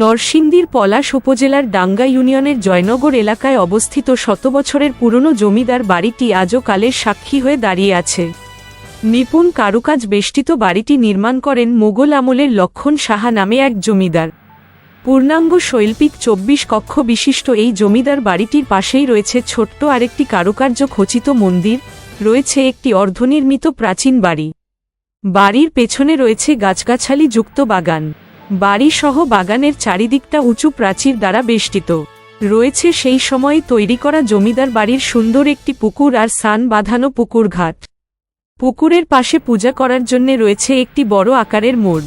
নরসিংদীর পলাশ উপজেলার ডাঙ্গা ইউনিয়নের জয়নগর এলাকায় অবস্থিত শত বছরের পুরনো জমিদার বাড়িটি আজও কালের সাক্ষী হয়ে দাঁড়িয়ে আছে। নিপুণ কারুকাজ বেষ্টিত বাড়িটি নির্মাণ করেন মোগল আমলের লক্ষণ সাহা নামে এক জমিদার। পূর্ণাঙ্গ শৈল্পিক চব্বিশ কক্ষ বিশিষ্ট এই জমিদার বাড়িটির পাশেই রয়েছে ছোট্ট আরেকটি কারুকার্য খচিত মন্দির, রয়েছে একটি অর্ধনির্মিত প্রাচীন বাড়ি। বাড়ির পেছনে রয়েছে গাছগাছালি যুক্ত বাগান। বাড়িসহ বাগানের চারিদিকটা উঁচু প্রাচীর দ্বারা বেষ্টিত। রয়েছে সেই সময়ে তৈরি করা জমিদার বাড়ির সুন্দর একটি পুকুর আর সান বাঁধানো পুকুর ঘাট। পুকুরের পাশে পূজা করার জন্য রয়েছে একটি বড় আকারের মোড়।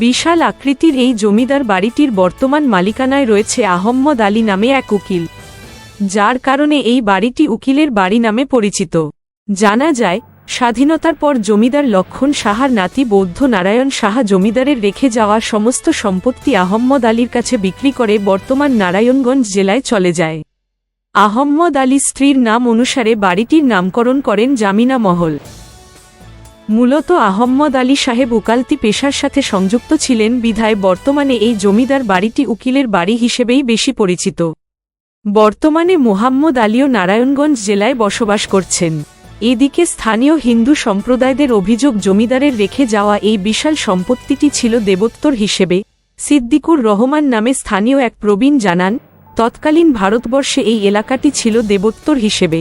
বিশাল আকৃতির এই জমিদার বাড়িটির বর্তমান মালিকানায় রয়েছে আহম্মদ আলী নামে এক উকিল। যার কারণে এই বাড়িটি উকিলের বাড়ি নামে পরিচিত। জানা যায় স্বাধীনতার পর জমিদার লক্ষণ সাহার নাতি বৌদ্ধ নারায়ণ সাহা জমিদারের রেখে যাওয়া সমস্ত সম্পত্তি আহম্মদ আলীর কাছে বিক্রি করে বর্তমান নারায়ণগঞ্জ জেলায় চলে যায়। আহম্মদ আলী স্ত্রীর নাম অনুসারে বাড়িটির নামকরণ করেন জামিনা মহল। মূলত আহম্মদ আলী সাহেব উকালতি পেশার সাথে সংযুক্ত ছিলেন, বিধায় বর্তমানে এই জমিদার বাড়িটি উকিলের বাড়ি হিসেবেই বেশি পরিচিত। বর্তমানে মোহাম্মদ আলীও নারায়ণগঞ্জ জেলায় বসবাস করছেন। এদিকে স্থানীয় হিন্দু সম্প্রদায়দের অভিযোগ জমিদারের রেখে যাওয়া এই বিশাল সম্পত্তিটি ছিল দেবোত্তর হিসেবে। সিদ্দিকুর রহমান নামে স্থানীয় এক প্রবীণ জানান, তৎকালীন ভারতবর্ষে এই এলাকাটি ছিল দেবোত্তর হিসেবে।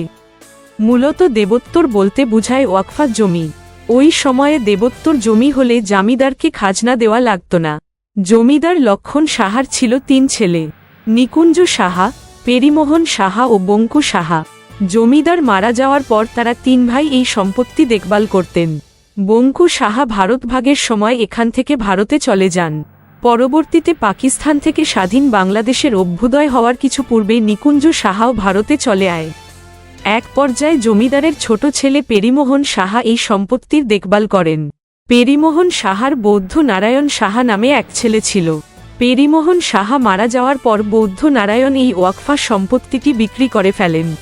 মূলত দেবোত্তর বলতে বুঝায় ওয়াকফা জমি। ওই সময়ে দেবোত্তর জমি হলে জামিদারকে খাজনা দেওয়া লাগত না। জমিদার লক্ষণ সাহার ছিল তিন ছেলে। নিকুঞ্জ সাহা, পেরিমোহন সাহা ও বঙ্কু সাহা। জমিদার মারা যাওয়ার পর তারা তিন ভাই এই সম্পত্তি দেখভাল করতেন। বঙ্কু সাহা ভারত ভাগের সময় এখান থেকে ভারতে চলে যান। পরবর্তীতে পাকিস্তান থেকে স্বাধীন বাংলাদেশের অভ্যুদয় হওয়ার কিছু পূর্বে নিকুঞ্জ সাহাও ভারতে চলে আয়। এক পর্যায়ে জমিদারের ছোট ছেলে পেরিমোহন সাহা এই সম্পত্তির দেখভাল করেন। পেরিমোহন সাহার বৌদ্ধ নারায়ণ সাহা নামে এক ছেলে ছিল। পেরিমোহন সাহা মারা যাওয়ার পর বৌদ্ধ নারায়ণ এই ওয়াকফা সম্পত্তিটি বিক্রি করে ফেলেন।